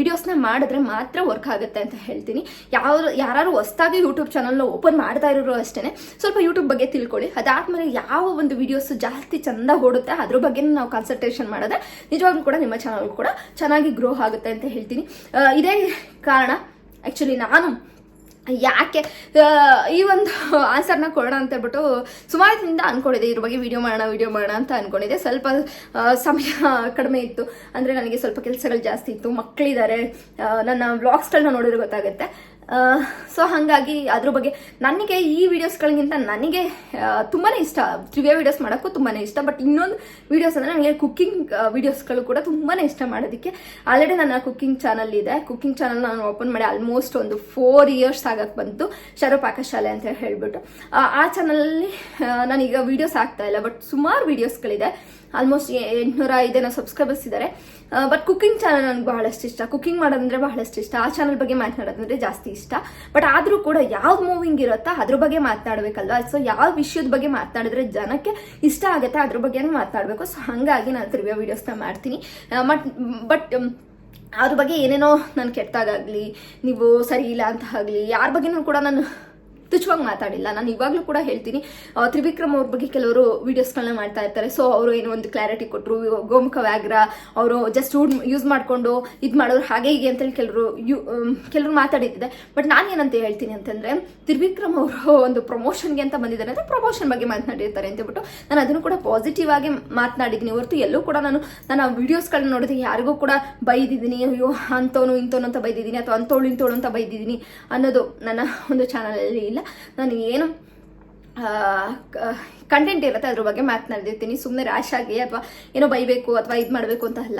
ವಿಡಿಯೋಸ್ನ ಮಾಡಿದ್ರೆ ಮಾತ್ರ ವರ್ಕ್ ಆಗುತ್ತೆ ಅಂತ ಹೇಳ್ತೀನಿ. ಯಾವ ಯಾರು ಹೊಸ್ದಾಗಿ ಯೂಟ್ಯೂಬ್ ಚಾನಲ್ನ ಓಪನ್ ಮಾಡ್ತಾ ಇರೋರು ಅಷ್ಟೇ ಸ್ವಲ್ಪ ಯೂಟ್ಯೂಬ್ ಬಗ್ಗೆ ತಿಳ್ಕೊಳ್ಳಿ. ಅದಾದ್ಮೇಲೆ ಯಾವ ಒಂದು ವಿಡಿಯೋಸ್ ಜಾಸ್ತಿ ಚಂದ ಓಡುತ್ತೆ, ಅದ್ರ ಬಗ್ಗೆ ನಾವು ಕಾನ್ಸಂಟ್ರೇಷನ್ ಮಾಡಿದ್ರೆ ನಿಜವಾಗ್ಲೂ ಕೂಡ ನಿಮ್ಮ ಚಾನಲ್ ಕೂಡ ಚೆನ್ನಾಗಿ ಗ್ರೋ ಆಗುತ್ತೆ ಅಂತ ಹೇಳ್ತೀನಿ. ಇದೇ ಕಾರಣ. ಆ್ಯಕ್ಚುಲಿ ನಾನು ಯಾಕೆ ಈ ಒಂದು ಆನ್ಸರ್ನ ಕೊಡೋಣ ಅಂತ ಹೇಳ್ಬಿಟ್ಟು ಸುಮಾರು ದಿನದಿಂದ ಅನ್ಕೊಂಡಿದ್ದೆ ಇದ್ರ ಬಗ್ಗೆ ವಿಡಿಯೋ ಮಾಡೋಣ ವಿಡಿಯೋ ಮಾಡೋಣ ಅಂತ ಅಂದ್ಕೊಂಡಿದ್ದೆ ಸ್ವಲ್ಪ ಸಮಯ ಕಡಿಮೆ ಇತ್ತು. ಅಂದರೆ ನನಗೆ ಸ್ವಲ್ಪ ಕೆಲಸಗಳು ಜಾಸ್ತಿ ಇತ್ತು. ಮಕ್ಕಳಿದ್ದಾರೆ ನನ್ನ ವ್ಲಾಗ್ಸ್ಗಳನ್ನ ನೋಡಿದ್ರೆ ಗೊತ್ತಾಗುತ್ತೆ. ಸೊ ಹಾಗಾಗಿ ಅದ್ರ ಬಗ್ಗೆ ನನಗೆ ಈ ವಿಡಿಯೋಸ್ಗಳಿಗಿಂತ ನನಗೆ ತುಂಬಾ ಇಷ್ಟ. ತ್ರಿವ್ಯ ವೀಡಿಯೋಸ್ ಮಾಡೋಕ್ಕೂ ತುಂಬಾನೇ ಇಷ್ಟ ಬಟ್ ಇನ್ನೊಂದು ವೀಡಿಯೋಸ್ ಅಂದರೆ ನನಗೆ ಕುಕ್ಕಿಂಗ್ ವೀಡಿಯೋಸ್ಗಳು ಕೂಡ ತುಂಬಾನೇ ಇಷ್ಟ ಮಾಡೋದಕ್ಕೆ. ಆಲ್ರೆಡಿ ನನ್ನ ಕುಕ್ಕಿಂಗ್ ಚಾನಲ್ ಇದೆ. ಕುಕ್ಕಿಂಗ್ ಚಾನಲ್ ನಾನು ಓಪನ್ ಮಾಡಿ ಆಲ್ಮೋಸ್ಟ್ ಒಂದು ಫೋರ್ ಇಯರ್ಸ್ ಆಗಕ್ಕೆ ಬಂತು ಶರ ಪಾಕಶಾಲೆ ಅಂತ ಹೇಳಿಬಿಟ್ಟು. ಆ ಚಾನಲಲ್ಲಿ ನಾನೀಗ ವೀಡಿಯೋಸ್ ಆಗ್ತಾ ಇಲ್ಲ ಬಟ್ ಸುಮಾರು ವಿಡಿಯೋಸ್ಗಳಿದೆ ಆಲ್ಮೋಸ್ಟ್ ಎಂಟುನೂರ ಐದೇನೋ ಸಬ್ಸ್ಕ್ರೈಬರ್ಸ್ ಇದ್ದಾರೆ ಬಟ್ ಕುಕ್ಕಿಂಗ್ ಚಾನಲ್ ನನಗೆ ಬಹಳಷ್ಟು ಇಷ್ಟ. ಕುಕ್ಕಿಂಗ್ ಮಾಡೋದಂದ್ರೆ ಬಹಳಷ್ಟು ಇಷ್ಟ. ಆ ಚಾನಲ್ ಬಗ್ಗೆ ಮಾತನಾಡೋದಂದ್ರೆ ಜಾಸ್ತಿ ಇಷ್ಟ. ಬಟ್ ಆದರೂ ಕೂಡ ಯಾವ ಮೂವಿಂಗ್ ಇರುತ್ತಾ ಅದ್ರ ಬಗ್ಗೆ ಮಾತನಾಡಬೇಕಲ್ವಾ? ಸೊ ಯಾವ ವಿಷಯದ ಬಗ್ಗೆ ಮಾತನಾಡಿದ್ರೆ ಜನಕ್ಕೆ ಇಷ್ಟ ಆಗುತ್ತೆ ಅದ್ರ ಬಗ್ಗೆ ಮಾತನಾಡಬೇಕು. ಸೊ ಹಾಗಾಗಿ ನಾನು ತ್ರಿವ್ಯ ವಿಡಿಯೋಸ್ನ ಮಾಡ್ತೀನಿ. ಬಟ್ ಬಟ್ ಅದ್ರ ಬಗ್ಗೆ ಏನೇನೋ ನಾನು ಕೆಟ್ಟದಾಗಲಿ ನೀವು ಸರಿ ಇಲ್ಲ ಅಂತ ಆಗಲಿ, ಯಾರ ಬಗ್ಗೆನೂ ಕೂಡ ನಾನು ತುಚ್ಛವಾಗಿ ಮಾತಾಡಿಲ್ಲ. ನಾನು ಇವಾಗಲೂ ಕೂಡ ಹೇಳ್ತೀನಿ ತ್ರಿವಿಕ್ರಮ್ ಅವ್ರ ಬಗ್ಗೆ ಕೆಲವರು ವಿಡಿಯೋಸ್ಗಳನ್ನ ಮಾಡ್ತಾ ಇರ್ತಾರೆ. ಸೊ ಅವರು ಏನೋ ಒಂದು ಕ್ಲಾರಿಟಿ ಕೊಟ್ಟರು ಗೋಮುಖ ವ್ಯಾಘ್ರ, ಅವರು ಜಸ್ಟ್ ಯೂಸ್ ಮಾಡಿಕೊಂಡು ಇದು ಮಾಡೋರು ಹಾಗೆ ಹೀಗೆ ಅಂತೇಳಿ ಕೆಲವರು ಯು ಕೆಲವರು ಮಾತಾಡಿದ್ದೆ ಬಟ್ ನಾನು ಏನಂತ ಹೇಳ್ತೀನಿ ಅಂತಂದ್ರೆ, ತ್ರಿವಿಕ್ರಮ್ ಅವರು [laughs] ಒಂದು ಪ್ರಮೋಷನ್ಗೆ ಅಂತ ಬಂದಿದ್ದಾರೆ ಅಂದರೆ ಪ್ರಮೋಷನ್ ಬಗ್ಗೆ ಮಾತನಾಡಿರ್ತಾರೆ ಅಂತ ಹೇಳ್ಬಿಟ್ಟು ನಾನು ಅದನ್ನು ಕೂಡ ಪಾಸಿಟಿವ್ ಆಗಿ ಮಾತನಾಡಿದ್ದೀನಿ. ಹೊರತು ಎಲ್ಲೂ ಕೂಡ ನಾನು ನನ್ನ ವಿಡಿಯೋಸ್ಗಳನ್ನ ನೋಡಿದ್ರೆ ಯಾರಿಗೂ ಕೂಡ ಬೈದಿದ್ದೀನಿ, ಅಯ್ಯೋ ಅಂತವನು ಇಂಥವನು ಅಂತ ಬೈದಿದ್ದೀನಿ ಅಥವಾ ಅಂಥವಳು ಇಂಥವಳು ಅಂತ ಬೈದಿದ್ದೀನಿ ಅನ್ನೋದು ನನ್ನ [laughs] ಒಂದು ಚಾನಲಲ್ಲಿ ಇಲ್ಲ. ನಾನು ಏನು ಕಂಟೆಂಟ್ ಇರುತ್ತೆ, ಅದ್ರ ಬಗ್ಗೆ ಮಾತನಾಡಿರ್ತೀನಿ ಸುಮ್ಮನೆ ರ್ಯಾಶ್ ಆಗಿ ಅಥವಾ ಏನೋ ಬೈಬೇಕು ಅಥವಾ ಇದು ಮಾಡಬೇಕು ಅಂತ ಅಲ್ಲ.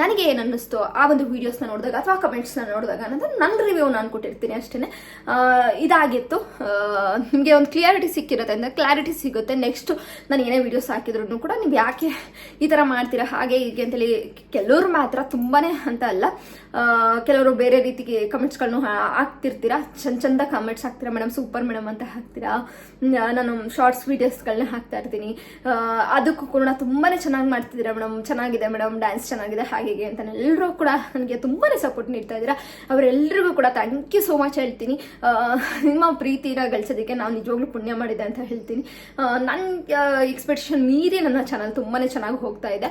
ನನಗೆ ಏನು ಅನ್ನಿಸ್ತು? ಆ ಒಂದು ವೀಡಿಯೋಸ್ನ ನೋಡಿದಾಗ ಅಥವಾ ಕಮೆಂಟ್ಸ್ನ ನೋಡಿದಾಗ ಅನ್ನೋದು ನನ್ನ ರಿವ್ಯೂ ನಾನು ಕೊಟ್ಟಿರ್ತೀನಿ ಅಷ್ಟೇ ಇದಾಗಿತ್ತು. ನಿಮಗೆ ಒಂದು ಕ್ಲಿಯಾರಿಟಿ ಸಿಕ್ಕಿರುತ್ತೆ. ಅಂದರೆ ಕ್ಲಾರಿಟಿ ಸಿಗುತ್ತೆ. ನೆಕ್ಸ್ಟ್ ನಾನು ಏನೇ ವೀಡಿಯೋಸ್ ಹಾಕಿದ್ರು ಕೂಡ ನೀವು ಯಾಕೆ ಈ ಥರ ಮಾಡ್ತೀರಾ? ಹಾಗೆ ಹೀಗೆ ಅಂತೇಳಿ ಕೆಲವರು ಮಾತ್ರ ತುಂಬಾ ಅಂತ ಅಲ್ಲ. ಕೆಲವರು ಬೇರೆ ರೀತಿಗೆ ಕಮೆಂಟ್ಸ್ಗಳನ್ನು ಹಾಕ್ತಿರ್ತೀರಾ? ಚಂದ ಚಂದ ಕಮೆಂಟ್ಸ್ ಹಾಕ್ತೀರಾ? ಮೇಡಮ್ ಸೂಪರ್ ಮೇಡಮ್ ಅಂತ ಹಾಕ್ತೀರಾ? ನಾನು ಶಾರ್ಟ್ಸ್ ವೀಡಿಯೋಸ್ಗಳನ್ನ ಹಾಕ್ತಾ ಇರ್ತೀನಿ. ಅದಕ್ಕೂ ಕೂಡ ತುಂಬಾ ಚೆನ್ನಾಗಿ ಮಾಡ್ತಿದ್ದೀರಾ ಮೇಡಮ್? ಚೆನ್ನಾಗಿದೆ ಮೇಡಮ್ ಡ್ಯಾನ್ಸ್ ಚೆನ್ನಾಗಿದೆ ಹಾಗೆ ಅಂತ ಎಲ್ಲರೂ ಕೂಡ ನನಗೆ ತುಂಬಾನೇ ಸಪೋರ್ಟ್ ನೀಡ್ತಾ ಇದ್ದೀರಾ. ಅವರೆಲ್ಲರಿಗೂ ಕೂಡ ಥ್ಯಾಂಕ್ ಯು ಸೋ ಮಚ್ ಹೇಳ್ತೀನಿ. ನಿಮ್ಮ ಪ್ರೀತಿನ ಗಳಿಸೋದಕ್ಕೆ ನಾನು ನಿಜವಾಗ್ಲೂ ಪುಣ್ಯ ಮಾಡಿದೆ ಅಂತ ಹೇಳ್ತೀನಿ. ನನ್ನ ಎಕ್ಸ್ಪೆಕ್ಟೇಷನ್ ಮೀರಿ ನನ್ನ ಚಾನಲ್ ತುಂಬಾ ಚೆನ್ನಾಗಿ ಹೋಗ್ತಾ ಇದೆ.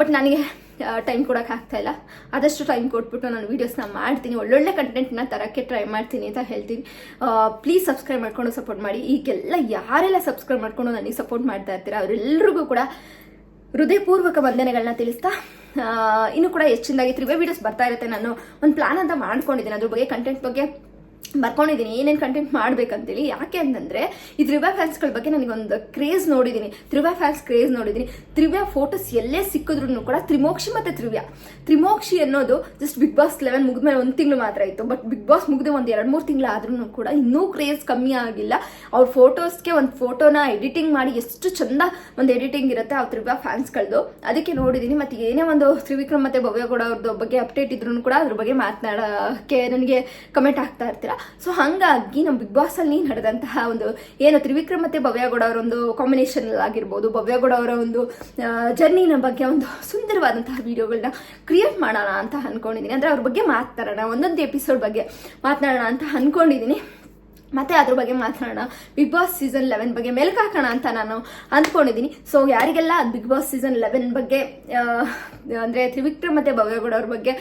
ಬಟ್ ನನಗೆ ಟೈಮ್ ಕೊಡಕ್ಕೆ ಆಗ್ತಾ ಇಲ್ಲ. ಆದಷ್ಟು ಟೈಮ್ ಕೊಟ್ಬಿಟ್ಟು ನಾನು ವೀಡಿಯೋಸ್ನ ಮಾಡ್ತೀನಿ. ಒಳ್ಳೊಳ್ಳೆ ಕಂಟೆಂಟ್ನ ತರೋಕ್ಕೆ ಟ್ರೈ ಮಾಡ್ತೀನಿ ಅಂತ ಹೇಳ್ತೀನಿ. ಪ್ಲೀಸ್ ಸಬ್ಸ್ಕ್ರೈಬ್ ಮಾಡ್ಕೊಂಡು ಸಪೋರ್ಟ್ ಮಾಡಿ. ಈಗೆಲ್ಲ ಯಾರೆಲ್ಲ ಸಬ್ಸ್ಕ್ರೈಬ್ ಮಾಡ್ಕೊಂಡು ನನಗೆ ಸಪೋರ್ಟ್ ಮಾಡ್ತಾ ಇರ್ತೀರಾ ಅವರೆಲ್ಲರಿಗೂ ಕೂಡ ಹೃದಯಪೂರ್ವಕ ವಂದನೆಗಳನ್ನ ತಿಳಿಸ್ತಾ ಇನ್ನೂ ಕೂಡ ಹೆಚ್ಚಿನದಾಗಿ ತ್ರಿವೇ ವೀಡಿಯೋಸ್ ಬರ್ತಾ ಇರುತ್ತೆ. ನಾನು ಒಂದು ಪ್ಲಾನ್ ಅಂತ ಮಾಡ್ಕೊಂಡಿದ್ದೀನಿ. ಅದ್ರ ಬಗ್ಗೆ ಕಂಟೆಂಟ್ ಬಗ್ಗೆ ಬರ್ಕೊಂಡಿದ್ದೀನಿ ಏನೇನು ಕಂಟೆಂಟ್ ಮಾಡ್ಬೇಕಂತೇಳಿ, ಯಾಕೆ ಅಂತಂದ್ರೆ ಈ ತ್ರಿವ್ಯಾ ಫ್ಯಾನ್ಸ್ಗಳ ಬಗ್ಗೆ ನನಗೊಂದು ಕ್ರೇಜ್ ನೋಡಿದ್ದೀನಿ ತ್ರಿವ್ಯಾ ಫ್ಯಾನ್ಸ್ ಕ್ರೇಜ್ ನೋಡಿದ್ದೀನಿ ತ್ರಿವ್ಯಾ ಫೋಟೋಸ್ ಎಲ್ಲೇ ಸಿಕ್ಕಿದ್ರು ಕೂಡ ತ್ರಿಮೋಕ್ಷಿ ಮತ್ತೆ ತ್ರಿವ್ಯ ತ್ರಿಮೋಕ್ಷಿ ಅನ್ನೋದು ಜಸ್ಟ್ ಬಿಗ್ ಬಾಸ್ ಲೆವೆನ್ ಮುಗಿದ್ಮೇಲೆ ಒಂದು ತಿಂಗಳು ಮಾತ್ರ ಇತ್ತು. ಬಟ್ ಬಿಗ್ ಬಾಸ್ ಮುಗಿದ ಒಂದು ಎರಡು ಮೂರು ತಿಂಗಳು ಆದ್ರೂ ಕೂಡ ಇನ್ನೂ ಕ್ರೇಜ್ ಕಮ್ಮಿ ಆಗಿಲ್ಲ. ಅವ್ರ ಫೋಟೋಸ್ಗೆ ಒಂದು ಫೋಟೋನ ಎಡಿಟಿಂಗ್ ಮಾಡಿ ಎಷ್ಟು ಚಂದ ಒಂದು ಎಡಿಟಿಂಗ್ ಇರುತ್ತೆ ಆ ತ್ರಿವ್ಯಾ ಫ್ಯಾನ್ಸ್ಗಳದ್ದು ಅದಕ್ಕೆ ನೋಡಿದ್ದೀನಿ ಮತ್ತೆ ಏನೇ ಒಂದು ತ್ರಿವಿಕ್ರಮ್ ಮತ್ತೆ ಭವ್ಯಗೌಡ ಅವ್ರದ್ದು ಬಗ್ಗೆ ಅಪ್ಡೇಟ್ ಇದ್ರೂ ಕೂಡ ಅದ್ರ ಬಗ್ಗೆ ಮಾತನಾಡೋಕ್ಕೆ ನನಗೆ ಕಮೆಂಟ್ ಆಗ್ತಾ ಇರ್ತೀರಾ? ಸೊ ಹಾಗಾಗಿ ನಮ್ಮ ಬಿಗ್ ಬಾಸ್ ಅಲ್ಲಿ ನಡೆದಂತಹ ಒಂದು ಏನು ತ್ರಿವಿಕ್ರಮ್ ಮತ್ತೆ ಭವ್ಯಗೌಡ ಅವರ ಒಂದು ಕಾಂಬಿನೇಷನ್ ಆಗಿರ್ಬೋದು, ಭವ್ಯಗೌಡ ಅವರ ಒಂದು ಜರ್ನಿನ ಬಗ್ಗೆ ಒಂದು ಸುಂದರವಾದಂತಹ ವಿಡಿಯೋಗಳನ್ನ ಕ್ರಿಯೇಟ್ ಮಾಡೋಣ ಅಂತ ಅನ್ಕೊಂಡಿದ್ದೀನಿ ಅಂದ್ರೆ ಅವ್ರ ಬಗ್ಗೆ ಮಾತಾಡೋಣ, ಒಂದೊಂದು ಎಪಿಸೋಡ್ ಬಗ್ಗೆ ಮಾತನಾಡೋಣ ಅಂತ ಅನ್ಕೊಂಡಿದ್ದೀನಿ ಮತ್ತೆ ಅದ್ರ ಬಗ್ಗೆ ಮಾತನಾಡೋಣ ಬಿಗ್ ಬಾಸ್ ಸೀಸನ್ ಲೆವೆನ್ ಬಗ್ಗೆ ಮೆಲ್ಕ್ ಹಾಕೋಣ ಅಂತ ನಾನು ಅಂದ್ಕೊಂಡಿದ್ದೀನಿ. ಸೊ ಯಾರಿಗೆಲ್ಲ ಬಿಗ್ ಬಾಸ್ ಸೀಸನ್ ಲೆವೆನ್ ಬಗ್ಗೆ ಅಂದರೆ ತ್ರಿವಿಕ್ರಮ್ ಮತ್ತೆ ಭವ್ಯಗೌಡ ಅವ್ರ ಬಗ್ಗೆ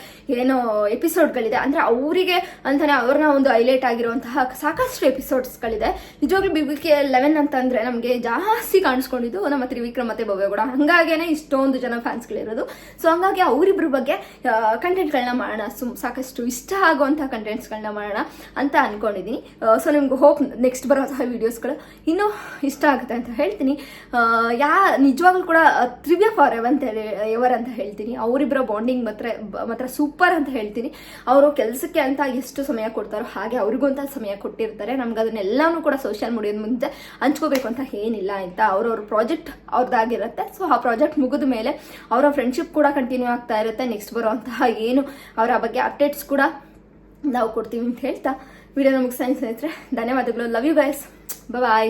ಏನೋ ಎಪಿಸೋಡ್ಗಳಿದೆ ಅಂದ್ರೆ ಅವರಿಗೆ ಅಂತಾನೆ ಅವ್ರನ್ನ ಒಂದು ಹೈಲೈಟ್ ಆಗಿರುವಂತಹ ಸಾಕಷ್ಟು ಎಪಿಸೋಡ್ಸ್ಗಳಿದೆ ನಿಜವಾಗ್ಲೂ ಬಿಗ್ ಕೆ ಲೆವೆನ್ ಅಂತಂದ್ರೆ ನಮಗೆ ಜಾಸ್ತಿ ಕಾಣಿಸ್ಕೊಂಡಿದ್ದು ನಮ್ಮ ತ್ರಿವಿಕ್ರಮ್ ಮತ್ತೆ ಭವ್ಯಗೌಡ. ಹಂಗಾಗೇನೆ ಇಷ್ಟೊಂದು ಜನ ಫ್ಯಾನ್ಸ್ಗಳಿರೋದು ಸೊ ಹಂಗಾಗಿ ಅವರಿಬ್ರ ಬಗ್ಗೆ ಕಂಟೆಂಟ್ಗಳನ್ನ ಮಾಡೋಣ. ಸುಮ್ ಸಾಕಷ್ಟು ಇಷ್ಟ ಆಗುವಂತಹ ಕಂಟೆಂಟ್ಸ್ಗಳನ್ನ ಮಾಡೋಣ ಅಂತ ಅನ್ಕೊಂಡಿದ್ದೀನಿ. ಸೊ ನನಗೆ ಹೋಪ್ ನೆಕ್ಸ್ಟ್ ಬರೋಂತಹ ವೀಡಿಯೋಸ್ಗಳು ಇನ್ನೂ ಇಷ್ಟ ಆಗುತ್ತೆ ಅಂತ ಹೇಳ್ತೀನಿ. ಯಾ, ನಿಜವಾಗ್ಲೂ ಕೂಡ ತ್ರಿವ್ಯ ಫಾರ್ ಎವ್ ಅಂತ ಹೇಳಿ ಎವರ್ ಅಂತ ಹೇಳ್ತೀನಿ. ಅವರಿಬ್ಬರ ಬಾಂಡಿಂಗ್ ಮಾತ್ರ ಮಾತ್ರ ಸೂಪರ್ ಅಂತ ಹೇಳ್ತೀನಿ. ಅವರು ಕೆಲಸಕ್ಕೆ ಅಂತ ಎಷ್ಟು ಸಮಯ ಕೊಡ್ತಾರೋ ಹಾಗೆ ಅವ್ರಿಗೂ ಅಂತ ಸಮಯ ಕೊಟ್ಟಿರ್ತಾರೆ. ನಮ್ಗೆ ಅದನ್ನೆಲ್ಲಾನು ಕೂಡ ಸೋಷಿಯಲ್ ಮೀಡಿಯಾದ ಮುಂದೆ ಹಂಚ್ಕೋಬೇಕು ಅಂತ ಏನಿಲ್ಲ ಅಂತ. ಅವ್ರವ್ರ ಪ್ರಾಜೆಕ್ಟ್ ಅವ್ರದ್ದಾಗಿರುತ್ತೆ ಸೊ ಆ ಪ್ರಾಜೆಕ್ಟ್ ಮುಗಿದ ಮೇಲೆ ಅವರ ಫ್ರೆಂಡ್ಶಿಪ್ ಕೂಡ ಕಂಟಿನ್ಯೂ ಆಗ್ತಾ ಇರುತ್ತೆ. ನೆಕ್ಸ್ಟ್ ಬರುವಂತಹ ಏನು, ಅವರ ಬಗ್ಗೆ ಅಪ್ಡೇಟ್ಸ್ ಕೂಡ ನಾವು ಕೊಡ್ತೀವಿ ಅಂತ ಹೇಳ್ತಾ. ವಿಡಿಯೋನ ಮುಗಿಸ್ತಾ ಸ್ನೇಹಿತರೆ ಧನ್ಯವಾದಗಳು. Love you guys bye